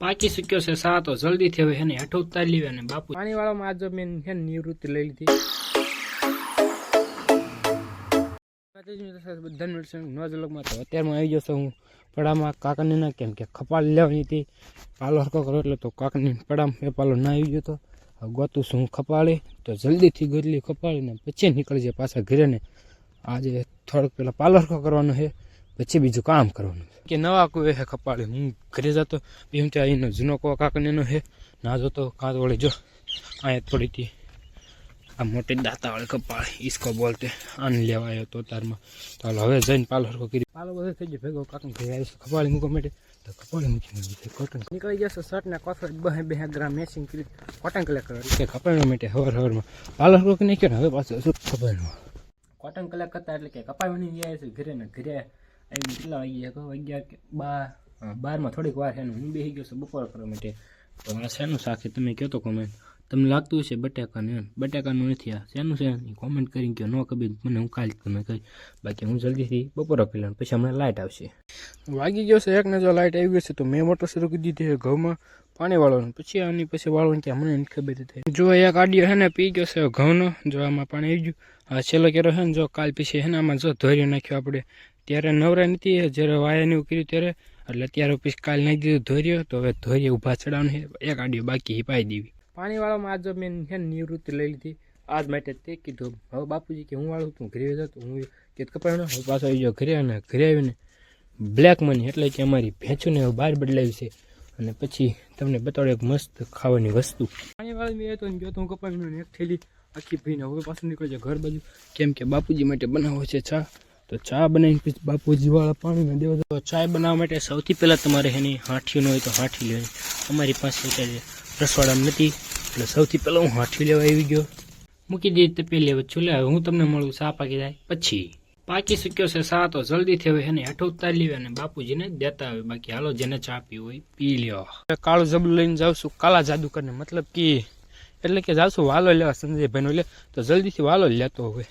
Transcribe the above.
પાકી શક્યો છે સા તો જલ્દીથી હવે એને હેઠો ઉતારી લેવી અને બાપુ પાણીવાળામાં આજ મેં છે નિવૃત્તિ લઈ લીધી. બધાને મળશે. નવા લોકમાં તો અત્યારમાં આવી જશે હું પડામાં કાકાને ના કેમ કે ખપાલ લેવાની હતી. પાલો હરકો કરો એટલે તો કાકાની પડામાં એ પાલો ના આવી ગયો તો. ગોતું છું હું ખપાળી. તો જલ્દીથી ગોદલી ખપાળીને પછી નીકળજે પાછા ઘરે ને આજે થોડોક પેલા પાલો હરકો કરવાનો છે. પછી બીજું કામ કરવાનું છે. કે નવા કોઈ હે કપાળે. હું ઘરે જતો એમ ત્યાં એનો જૂનો કો કાકનેનો હે, ના જોતો, કાં તો વળી જો. અહીંયા થોડીથી આ મોટી દાંતાવાળી કપાળ, ઈસકો બોલતે, આને લેવા આવ્યો તો તારમાં. તો હવે જઈને પાલો હરકો કરી. પાલો બધો થઈ ગયો, ભેગો કાકને ઘરે આવીશ કપાળી મૂકવા માટે. તો કપાળી મૂકી દીધી કોટન નીકળી જશે શર્ટ ને કોફર બે બે ગ્રામ મેચિંગ કરી કોટન કલર કરવા કે કપાળવા માટે હવાર હવારમાં. પાલો હરકો કરી નાખ્યો ને, હવે પાછું શું કપાળમાં કોટન કલર કરતા એટલે કે કપાળવાની આવી છે, ઘરે ને ઘરે આવી કેટલા વાગ્યા કહો અગિયાર કે બાર. બારમાં થોડીક વાર છે હું બેસી ગયો છું બપોર કરવા માટે. તો આ શેનું શાક છે? તમે કહો તો કોમેન્ટ તમને લાગતું હશે બટાકાનું એમ. બટાકાનું નથી આ. શેનું છે? એ કોમેન્ટ કરીને કહો ન કબીર મને હું કાલ તમે કહી. બાકી હું જલ્દીથી બપોર લઉં પછી હમણાં લાઇટ આવશે. વાગી ગયો છે. એકને જો લાઇટ આવી ગયો છે તો મેં મોટર શરૂ કરી દીધી છે ઘઉંમાં. પાણી વાળવાનું. પછી આની પછી વાળવાનું કે મને નથી ખબર થઈ જો એક આડિયો છે ને પી ગયો છે ઘઉંનો. જો આમાં પાણી આવી ગયું. છેલ્લો કેરો છે ને જો કાલ પછી છે ને આમાં જો ધોરી નાખ્યો આપણે. ત્યારે નવરા નથી, જ્યારે વાયાને એવું કર્યું ત્યારે, એટલે ત્યારે પિસ્કાલ કાલ નાખી દીધું ધોર્યો તો હવે ધોર્યો ઊભા ચડાવવાનું છે, એક આડિયો બાકી હિપાઈ દેવી. પાણીવાળામાં આજ મેં છે નિવૃત્તિ લઈ લીધી. આજ માટે તે કીધું, હવે બાપુજી કે હું વાળું તું ઘરે જતો હું કે કપાણો હું પાછો આવી ગયો ઘરે અને ઘરે આવીને બ્લેક મની એટલે કે અમારી ભેંચુને હવે બહાર બદલાવી છે. અને પછી તમને બતાડો એક મસ્ત ખાવાની વસ્તુ. પાણીવાળા મેં તો ગયો તો હું કપાયું એક થેલી આખી ભીને હવે પાછું નીકળી જાય ઘર બાજુ. કેમ કે બાપુજી માટે બનાવો છે ચા. તો ચા બનાવીને પછી બાપુજી વાળા પાણીમાં દેવા તો ચા બનાવવા માટે સૌથી પહેલાં તમારે એની હાંઠીઓ હોય તો હાંઠી લેવાની. અમારી પાસે અત્યારે રસવાડામાં નથી, એટલે સૌથી પહેલાં હું હાંઠી લેવા આવી ગયો. મૂકી દઈએ તે પહેલી હવે ચૂલે હું તમને મળું ચા પાકી જાય. પછી પાકી શક્યો છે સા તો જલ્દી થયો એને હેઠો ઉતારી લેવા અને બાપુજીને દેતા આવે બાકી હાલો, જેને ચા પી હોય પી લ્યો. કાળું જબલું લઈને જાઉં છું, કાલા જાદુ કરીને મતલબ કે, એટલે કે જાઉં વાલો લેવા સંજયભાઈનો લે. તો જલ્દીથી વાલો લેતો હોય.